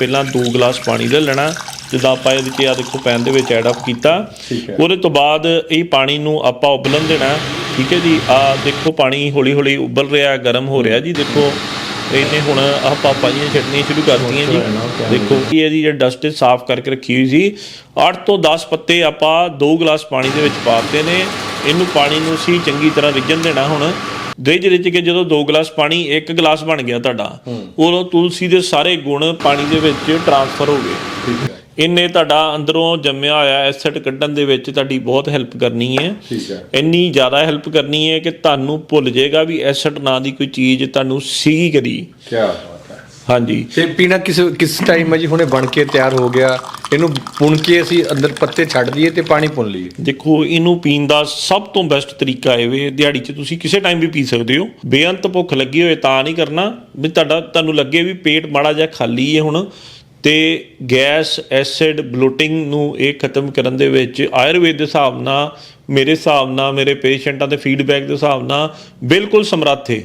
ਪਹਿਲਾਂ 2 ਗਲਾਸ ਪਾਣੀ ਲੈ ਲੈਣਾ ਜਿੱਦਾਂ ਆਪਾਂ ਇਹਦੇ ਵਿੱਚ ਆ ਦੇਖੋ ਪੈਨ ਦੇ ਵਿੱਚ ਐਡ ਅਪ ਕੀਤਾ। ਉਹਦੇ ਤੋਂ ਬਾਅਦ ਇਹ ਪਾਣੀ ਨੂੰ ਆਪਾਂ ਉਬਲਣ ਦੇਣਾ। ਠੀਕ ਹੈ ਜੀ? ਆ ਦੇਖੋ ਪਾਣੀ ਹੌਲੀ ਹੌਲੀ ਉਬਲ ਰਿਹਾ ਗਰਮ ਹੋ ਰਿਹਾ ਜੀ। ਦੇਖੋ ਇਹਨੇ ਹੁਣ ਆਪਾਂ ਪਾਈਆਂ ਛੱਡਣੀਆਂ ਸ਼ੁਰੂ ਕਰ ਦਿੱਤੀਆਂ ਜੀ। ਦੇਖੋ ਕੀ ਇਹਦੀ ਜਿਹੜੀ ਡਸਟ ਸਾਫ਼ ਕਰਕੇ ਰੱਖੀ ਹੋਈ ਸੀ। 8 ਤੋਂ 10 ਪੱਤੇ ਆਪਾਂ 2 ਗਲਾਸ ਪਾਣੀ ਦੇ ਵਿੱਚ ਪਾਤੇ ਨੇ। ਇਹਨੂੰ ਪਾਣੀ ਨੂੰ ਅਸੀਂ ਚੰਗੀ ਤਰ੍ਹਾਂ ਰਿੱਝਣ ਦੇਣਾ ਹੁਣ। ਰਿੱਝ ਰਿੱਝ ਕੇ ਜਦੋਂ 2 ਗਲਾਸ ਪਾਣੀ 1 ਗਲਾਸ ਬਣ ਗਿਆ ਤੁਹਾਡਾ ਉਦੋਂ ਤੁਲਸੀ ਦੇ ਸਾਰੇ ਗੁਣ ਪਾਣੀ ਦੇ ਵਿੱਚ ਟਰਾਂਸਫਰ ਹੋ ਗਏ। ਠੀਕ ਹੈ। ਇਹਨੇ ਤੁਹਾਡਾ ਅੰਦਰੋਂ ਜੰਮਿਆ ਹੋਇਆ ਐਸਿਡ ਕੱਢਣ ਦੇ ਵਿੱਚ ਤੁਹਾਡੀ ਬਹੁਤ ਹੈਲਪ ਕਰਨੀ ਹੈ। ਠੀਕ ਹੈ। ਇੰਨੀ ਜ਼ਿਆਦਾ ਹੈਲਪ ਕਰਨੀ ਹੈ ਕਿ ਤੁਹਾਨੂੰ ਭੁੱਲ ਜਾਏਗਾ ਵੀ ਐਸਿਡ ਨਾਂ ਦੀ ਕੋਈ ਚੀਜ਼ ਤੁਹਾਨੂੰ ਸੀ ਕਰੀ ਕੀ ਹਾਂਜੀ। ਤੇ ਪੀਣਾ ਕਿਸ ਕਿਸ ਟਾਈਮ ਹੈ ਜੀ? ਹੁਣੇ ਬਣ ਕੇ ਤਿਆਰ ਹੋ ਗਿਆ। ਇਹਨੂੰ ਪੁਣ ਕੇ ਅਸੀਂ ਅੰਦਰ ਪੱਤੇ ਛੱਡ ਦਈਏ ਤੇ ਪਾਣੀ ਪੁਣ ਲਈਏ। ਦੇਖੋ ਇਹਨੂੰ ਪੀਣ ਦਾ ਸਭ ਤੋਂ ਬੈਸਟ ਤਰੀਕਾ ਇਹ ਵੇ ਦਿਹਾੜੀ 'ਚ ਤੁਸੀਂ ਕਿਸੇ ਟਾਈਮ ਵੀ ਪੀ ਸਕਦੇ ਹੋ। ਬੇਅੰਤ ਭੁੱਖ ਲੱਗੀ ਹੋਏ ਤਾਂ ਨਹੀਂ ਕਰਨਾ। ਵੀ ਤੁਹਾਡਾ ਤੁਹਾਨੂੰ ਲੱਗੇ ਵੀ ਪੇਟ ਮਾੜਾ ਜਿਹਾ ਖਾਲੀ ਹੈ ਹੁਣ। ਤੇ ਗੈਸ ਐਸਿਡ ਬਲੋਟਿੰਗ ਨੂੰ ਇਹ ਖਤਮ ਕਰਨ ਦੇ ਵਿੱਚ ਆਯੁਰਵੇਦ ਦੇ ਹਿਸਾਬ ਨਾਲ ਮੇਰੇ ਹਿਸਾਬ ਨਾਲ ਮੇਰੇ ਪੇਸ਼ੈਂਟਾਂ ਦੇ ਫੀਡਬੈਕ ਦੇ ਹਿਸਾਬ ਨਾਲ ਬਿਲਕੁਲ ਸਮਰੱਥ ਹੈ।